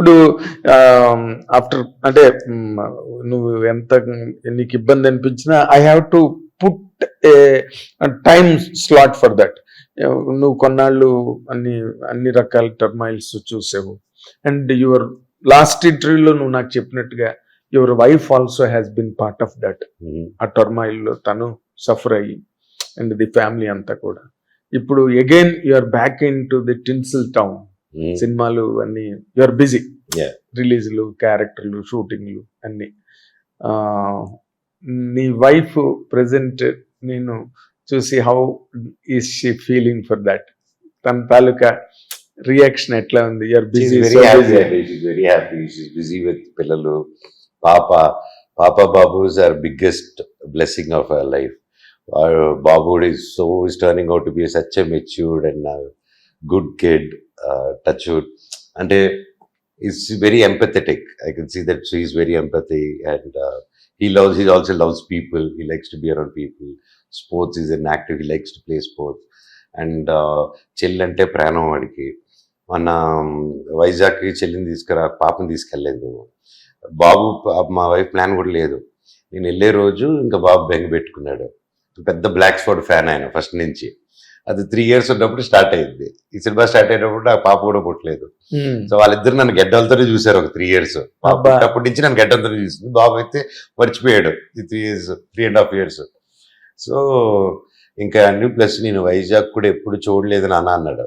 ఇప్పుడు ఆఫ్టర్ అంటే నువ్వు ఎంత నీకు ఇబ్బంది అనిపించినా I have to put a time slot for that నువ్వు కొన్నాళ్ళు అన్ని అన్ని రకాల టర్మైల్స్ చూసావు. అండ్ యువర్ లాస్ట్ ఇంటర్వ్యూలో నువ్వు నాకు చెప్పినట్టుగా your wife also has been part of that ఆ టర్మాయిల్లో తను సఫర్ అయ్యి అండ్ ది ఫ్యామిలీ అంతా కూడా. ఇప్పుడు again you're back into the tinsel town సినిమాలు అన్ని యూఆర్ బిజీ. రిలీజ్లు క్యారెక్టర్లు షూటింగ్లు అన్ని. నీ వైఫ్ ప్రెసెంట్ నేను చూసి how is she feeling for that తన తాలూకా రియాక్షన్ ఎట్లా ఉంది? You're busy. She's very happy. She's busy with పిల్లలు. పాప పాప Babu's are biggest blessing of our life Babu is so is turning out to be such a matured and good kid touch అంటే is very empathetic I can see that is very empathy and he loves he also loves people he likes to be around people sports is an active he likes to play sports and చెల్లి అంటే ప్రాణం వాడికి. మన um, వైజాగ్కి చెల్లిని తీసుకురా పాపని తీసుకెళ్ళలేదు మేము. బాబు మా వైఫ్ ప్లాన్ కూడా లేదు. నేను వెళ్ళే రోజు ఇంకా బాబు బెంగ పెట్టుకున్నాడు. పెద్ద బ్లాక్ స్పాట్ ఫ్యాన్ ఆయన ఫస్ట్ నుంచి. అది త్రీ ఇయర్స్ ఉన్నప్పుడు స్టార్ట్ అయింది. ఈ సినిమా స్టార్ట్ అయినప్పుడు నాకు పాప కూడా పుట్టలేదు. సో వాళ్ళిద్దరు నన్ను గడ్డలతోనే చూశారు ఒక త్రీ ఇయర్స్. అప్పటి నుంచి నన్ను గడ్డలతోనే చూసింది. బాబు అయితే మర్చిపోయాడు ఈ three years three and half years so ఇంకా అన్ని ప్లస్ నేను వైజాగ్ కూడా ఎప్పుడు చూడలేదు నాన్న అన్నాడు.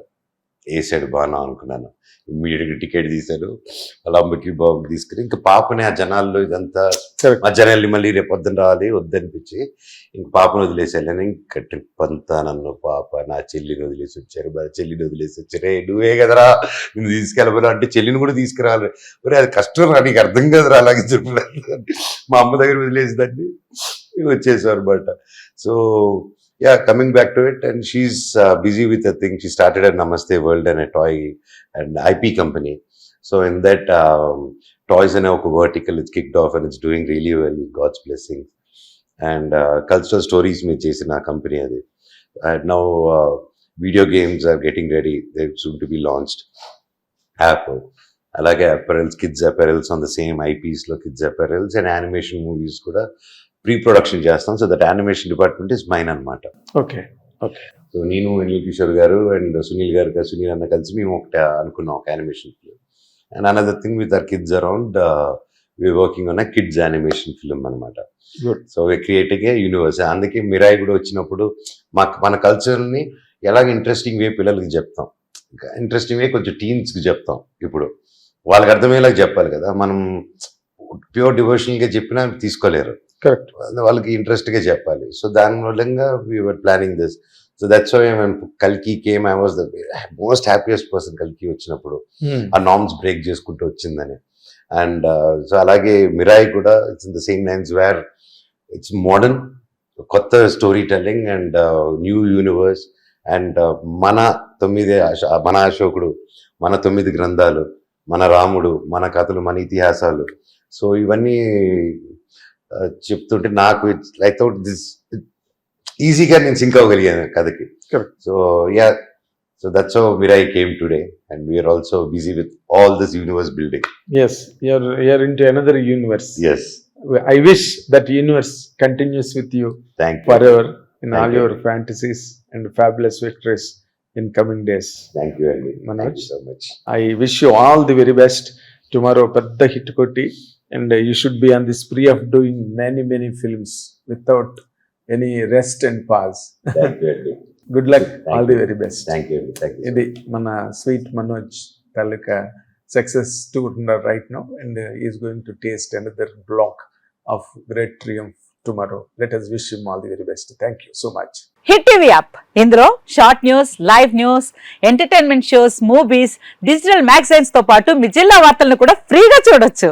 వేసాడు బాగా అనుకున్నాను. ఇమ్మీడియట్గా టికెట్ తీశారు. అలా అమ్మకి బాబు తీసుకుని ఇంకా పాపని ఆ జనాల్లో ఇదంతా. మధ్యాహ్నం మళ్ళీ రేపు పొద్దున్న రావాలి వద్దనిపించి ఇంక పాపను వదిలేసి వెళ్ళాను. ఇంకా ట్రిప్ అంతా నన్ను పాప నా చెల్లిని వదిలేసి వచ్చారు మా చెల్లిని వదిలేసి వచ్చారు. "ఏ, నువ్వే కదరా నేను తీసుకెళ్ళబోరా అంటే చెల్లిని కూడా తీసుకురావాలి. ఒరే అది కష్టం రా నీకు అర్థం కదరా అలాగే చెప్పలేదు మా అమ్మ దగ్గర వదిలేసిందండి వచ్చేసారు అనమాట so yeah coming back to it and she is busy with a thing she started at Namaste world and toy and IP company so in that toys అనే ఒక vertical it's kicked off and it's doing really well god's blessing and cultural stories మీరు చేసిన company అది and now video games are getting ready they soon to be launched app అలాగే apparels kids apparels on the same ఐపీస్లో kids apparels and animation movies కూడా pre production చేస్తాం. So that animation department is mine అనమాట okay. So నేను అనిల్ కిషోర్ గారు and Sunil గారు సునీల్ అన్న కలిసి మేము ఒకటి అనుకున్నాం ఒక animation film and another thing with our kids around we working on kids animation film అనమాట. సో క్రియేటింగ్ ఏ యూనివర్స్ అందుకే మిరాయి కూడా వచ్చినప్పుడు మాకు మన కల్చర్ని ఎలాగ ఇంట్రెస్టింగ్ వే పిల్లలకి చెప్తాం. ఇంట్రెస్టింగ్ వే కొంచెం టీన్స్కి చెప్తాం ఇప్పుడు. వాళ్ళకి అర్థమయ్యేలాగా చెప్పాలి కదా. మనం ప్యూర్ డివోషనల్గా చెప్పినా తీసుకోలేరు. కరెక్ట్ వాళ్ళకి ఇంట్రెస్ట్గా చెప్పాలి. సో దాని మూలంగా we are planning this so that's why కల్కి came I was the most happiest person కల్కి వచ్చినప్పుడు. ఆ నామ్స్ బ్రేక్ చేసుకుంటూ వచ్చిందని. అండ్ సో అలాగే మిరాయి కూడా it's in the same lines where it's modern కొత్త story telling and new universe and మన తొమ్మిది మన అశోకుడు మన తొమ్మిది గ్రంథాలు మన రాముడు మన కథలు మన ఇతిహాసాలు. సో ఇవన్నీ చెప్తుంటే నాకు ఐ థౌట్ దిస్ ఈజీగా నేను సింక్ అవ్వగలిగాను కథకి. So yeah so that's how Mirai came today and we're also busy with all this universe building yes you're you're into another universe yes I wish that universe continues with you thank you forever in Thank all you. your fantasies and fabulous victories in coming days. Thank you అండి you so much I wish you all the very best. Tomorrow, పెద్ద hit కొట్టి and uh, you should be on the spree of doing many, many films without any rest and pause. Thank you అండి Good luck. Thank all the you. very best. Thank you అండి you ఇది మన sweet Manoj taluka success tour right now and is going to taste another block of great triumph tomorrow let us wish him all the very best thank you so much hit TV app ఇందులో short news live news entertainment shows movies digital మ్యాగజైన్స్తో పాటు మీ జిల్లా వార్తలను కూడా ఫ్రీగా చూడొచ్చు.